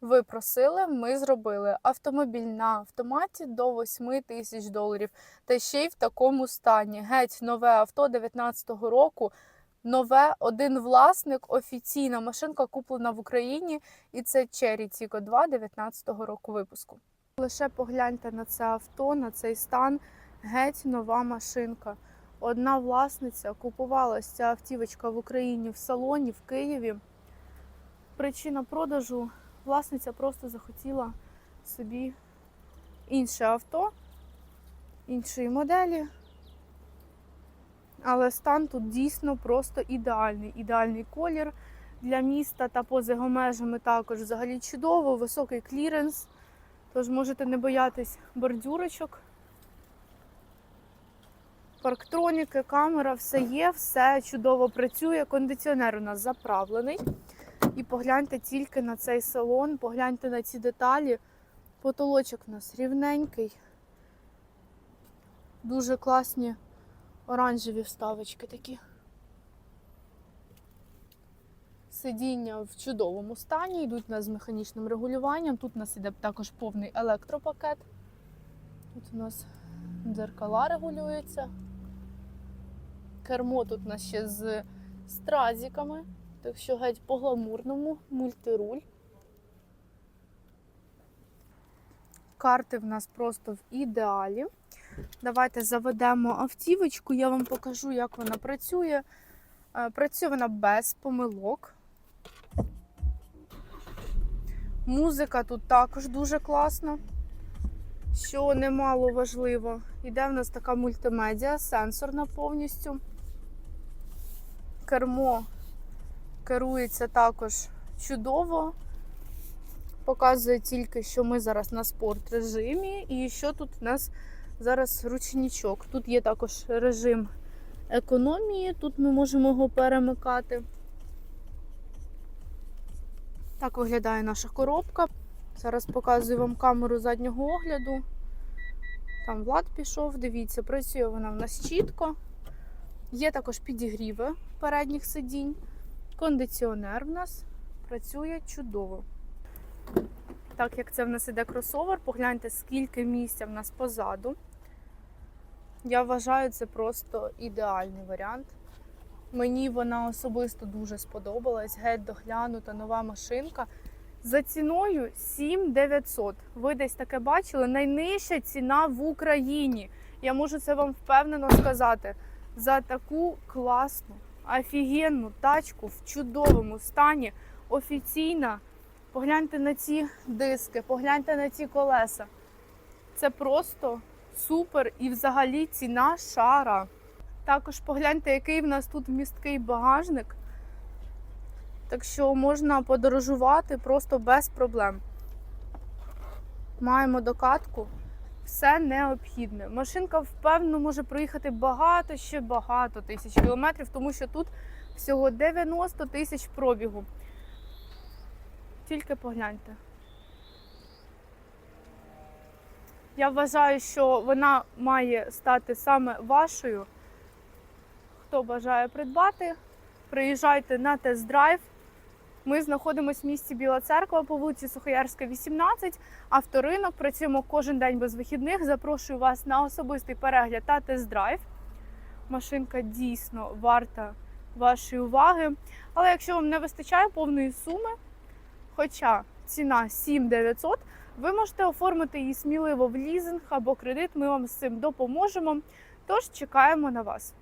Ви просили, ми зробили автомобіль на автоматі до 8 тисяч доларів. Та ще й в такому стані. Геть нове авто 19-го року. Нове, один власник, офіційна машинка куплена в Україні, і це Cherry Tico 2 19-го року випуску. Лише погляньте на це авто, на цей стан. Геть нова машинка. Одна власниця купувала ця автівочка в Україні в салоні в Києві. Причина продажу власниця просто захотіла собі інше авто, іншої моделі. Але стан тут дійсно просто ідеальний. Ідеальний колір для міста та поза його межами також взагалі чудово, високий кліренс. Тож можете не боятись бордюрочок. Парктроніки, камера, все є, все чудово працює. Кондиціонер у нас заправлений. І погляньте тільки на цей салон, погляньте на ці деталі. Потолочок у нас рівненький. Дуже класні оранжеві вставочки такі. Сидіння в чудовому стані, йдуть нас з механічним регулюванням. Тут у нас іде також повний електропакет. Тут у нас дзеркала регулюються. Кермо тут у нас ще з стразиками. Так що геть по гламурному мультируль. Карти в нас просто в ідеалі. Давайте заведемо автівочку, я вам покажу, як вона працює. Е, Працює вона без помилок. Музика тут також дуже класна, що немало важливо. Іде в нас така мультимедіа, сенсорна повністю. Кермо керується також чудово. Показує тільки, що ми зараз на спорт режимі, і що тут у нас зараз ручничок. Тут є також режим економії, тут ми можемо його перемикати. Так виглядає наша коробка. Зараз показую вам камеру заднього огляду. Там Влад пішов, дивіться, працює вона в нас чітко. Є також підігріви передніх сидінь. Кондиціонер в нас працює чудово. Так як це в нас іде кросовер, погляньте, скільки місця в нас позаду. Я вважаю, це просто ідеальний варіант. Мені вона особисто дуже сподобалась. Геть доглянута нова машинка. За ціною 7900. Ви десь таке бачили? Найнижча ціна в Україні. Я можу це вам впевнено сказати. За таку класну, офігенну тачку в чудовому стані, офіційна. Погляньте на ці диски, погляньте на ці колеса. Це просто супер і взагалі ціна шара. Також погляньте, який в нас тут вмісткий багажник. Так що можна подорожувати просто без проблем. Маємо докатку, все необхідне. Машинка, впевнено, може проїхати багато, ще багато тисяч кілометрів, тому що тут всього 90 тисяч пробігу. Тільки погляньте. Я вважаю, що вона має стати саме вашою. Хто бажає придбати, приїжджайте на тест-драйв. Ми знаходимося в місті Біла Церква по вулиці Сухоярська, 18. Авторинок працюємо кожен день без вихідних. Запрошую вас на особистий перегляд та тест-драйв. Машинка дійсно варта вашої уваги. Але якщо вам не вистачає повної суми, хоча ціна 7900, ви можете оформити її сміливо в лізинг або кредит. Ми вам з цим допоможемо. Тож чекаємо на вас.